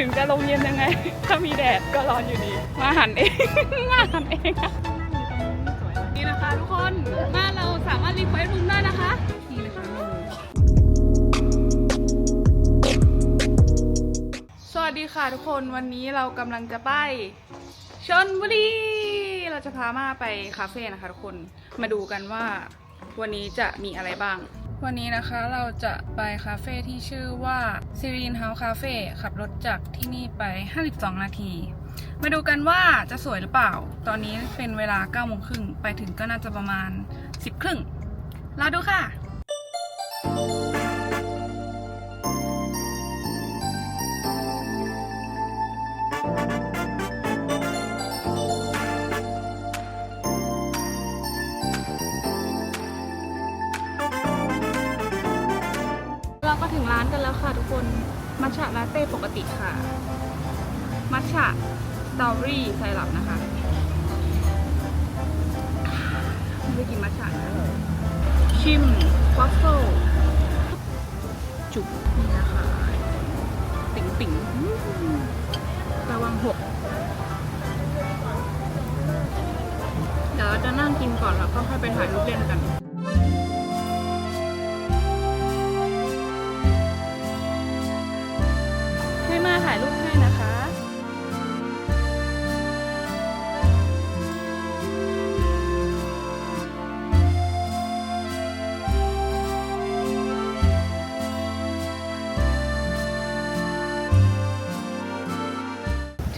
ถึงจะลมเย็นยังไง ถ้ามีแดดก็ร้อนอยู่ดี มาหันเอง มาหันเองอะนี่นะคะ ทุกคนบ้านเราสามารถรีเควสต์มุมได้นะคะนี่นะคะสวัสดีค่ะทุกคนวันนี้เรากำลังจะไปชนบุรีเราจะพามาไปคาเฟ่นะคะทุกคนมาดูกันว่าวันนี้จะมีอะไรบ้าง วันนี้นะคะเราจะไปคาเฟ่ที่ชื่อว่าซีรีนเฮาส์คาเฟ่ขับรถจากที่นี่ไป 52 นาที มาดูกันว่าจะสวยหรือเปล่า ตอนนี้เป็นเวลา9โมงครึ่งไปถึงก็น่าจะประมาณ 10 ครึ่งรอดูค่ะ ก็ถึงร้านกันแล้วค่ะทุกคน มัทฉะลาเต้ปกติค่ะ มัทฉะสตรอเบอรี่ไซรัปนะคะ ไม่กินมัทฉะนะชิมวัฟเฟิลจุกนี่นะคะ ติ๋งติ๋งระวังหกเดี๋ยวเราจะนั่งกินก่อนแล้วก็ค่อยไปถ่ายรูปเล่นกัน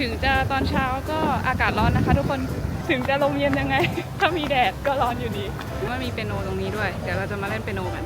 ถึงจะตอนเช้าก็อากาศร้อนนะคะ ทุกคนถึงจะลมเย็นยังไง ถ้ามีแดดก็ร้อนอยู่ดีว่ามีเปียโนตรงนี้ด้วย เดี๋ยวเราจะมาเล่นเปียโนกัน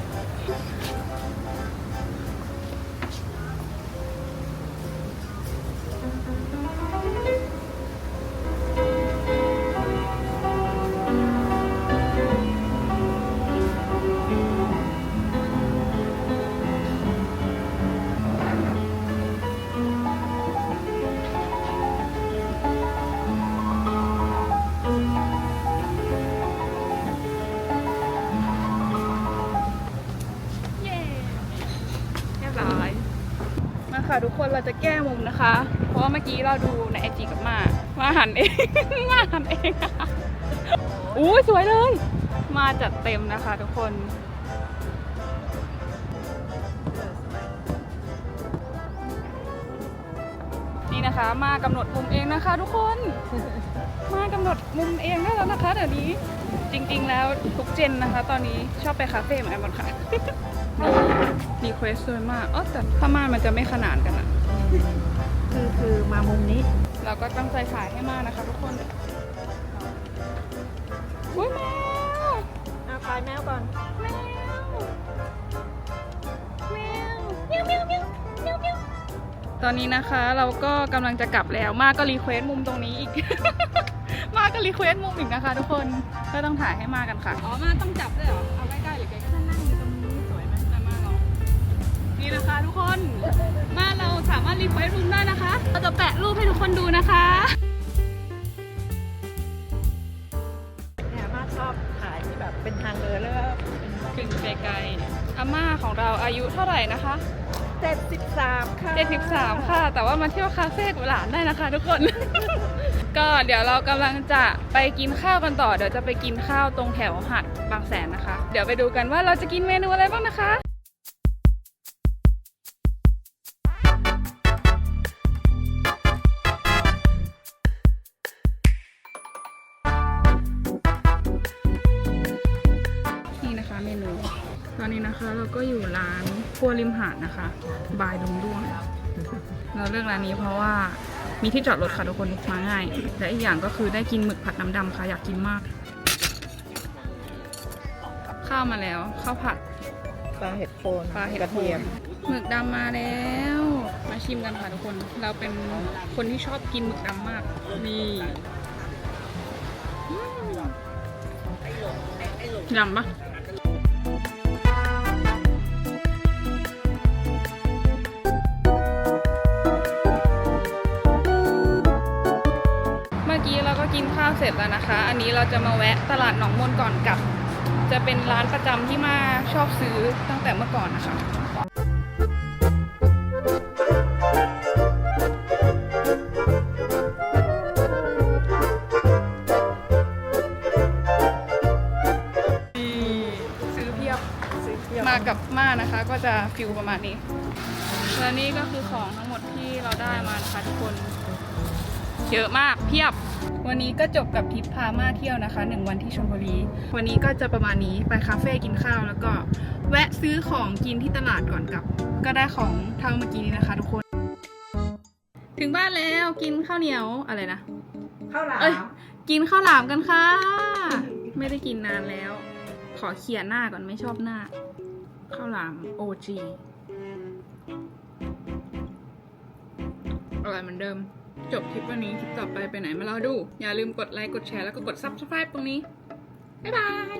ค่ะทุกคนเราจะแก้มุมนะคะ เพราะว่าเมื่อกี้เราดูในไอจีกับมามาหันเอง มาหันเองอู้สวยเลย มาจัดเต็มนะคะทุกคนนี่นะคะมากำหนดมุมเองนะคะ ทุกคน มากำหนดมุมเองได้แล้วนะคะเดี๋ยวนี้จริงๆแล้วทุกเจนนะคะ ตอนนี้ชอบไปคาเฟ่เหมือนกันหมดค่ะ มีรีเควสสวยมากอ๋อแต่ผ้าม่านมันจะไม่ขนานกันอะคือคือมามุมนี้ เราก็ตั้งใจถ่ายให้มากนะคะทุกคนอุ้ยแมวเอาพายแมวก่อน แมว แมวเมียวเมียวเมียวเมียวเมียวตอนนี้นะคะเราก็กำลังจะกลับแล้วมากก็รีเควสมุมตรงนี้อีก มากก็รีเควสมุมอีกนะคะ ทุกคนก็ต้องถ่ายให้มากกันค่ะ อ๋อ มาต้องจับด้วยเหรอ ราสามารถรีเควสมุมได้นะคะ เราจะแปะรูปให้ทุกคนดูนะคะเนี่ยมาชอบถ่ายที่แบบเป็นทางเดินแล้วก็กึ่งไกลๆอาม่าของเราอายุเท่าไหร่นะคะเจ็ดสิบสามค่ะ 73 ค่ะ แต่ว่ามาเที่ยวคาเฟ่กับหลานได้นะคะ ทุกคน ก็เดี๋ยวเรากำลังจะไปกินข้าวกันต่อ เดี๋ยวจะไปกินข้าวตรงแถวหัดบางแสนนะคะ เดี๋ยวไปดูกันว่าเราจะกินเมนูอะไรบ้างนะคะ อนนี้นะคะ เราก็อยู่ร้านครัวริมหาดนะคะ บายดงด้วง เราเลือกร้านนี้เพราะว่ามีที่จอดรถค่ะทุกคนมาง่าย และอีกอย่างก็คือได้กินหมึกผัดน้ำดำค่ะอยากกินมาก ข้าวมาแล้วข้าวผัดปลาเห็ดโคนปลาเห็ดกระเทียมหมึกดำมาแล้ว มาชิมกันค่ะทุกคน เราเป็นคนที่ชอบกินหมึกดำมากนี่อืมยำปะ กินข้าวเสร็จแล้วนะคะ อันนี้เราจะมาแวะตลาดหนองมนก่อนกลับ จะเป็นร้านประจำที่มาชอบซื้อตั้งแต่เมื่อก่อนนะคะมากับมานะคะก็จะฟิวประมาณนี้ และนี่ก็คือของทั้งหมดที่เราได้มานะคะทุกคน เยอะมากเพียบ วันนี้ก็จบกับทริปพาม่าเที่ยวนะคะหนึ่งวันที่ชลบุรี วันนี้ก็จะประมาณนี้ไปคาเฟ่กินข้าวแล้วก็แวะซื้อของกินที่ตลาดก่อนกลับ ก็ได้ของเท่าเมื่อกี้นี้นะคะทุกคน ถึงบ้านแล้วกินข้าวเหนียวอะไรนะข้าวหลาเอ้ยมกินข้าวหลามกันค่ะ ไม่ได้กินนานแล้ว ขอเขียนหน้าก่อนไม่ชอบหน้า ข้าวหลาม OG อร่อยเหมือนเดิม จบคลิปวันนี้ คลิปต่อไปไปไหนมารอดู อย่าลืมกดไลค์ กดแชร์ แล้วก็กด Subscribe ตรงนี้ บ๊ายบาย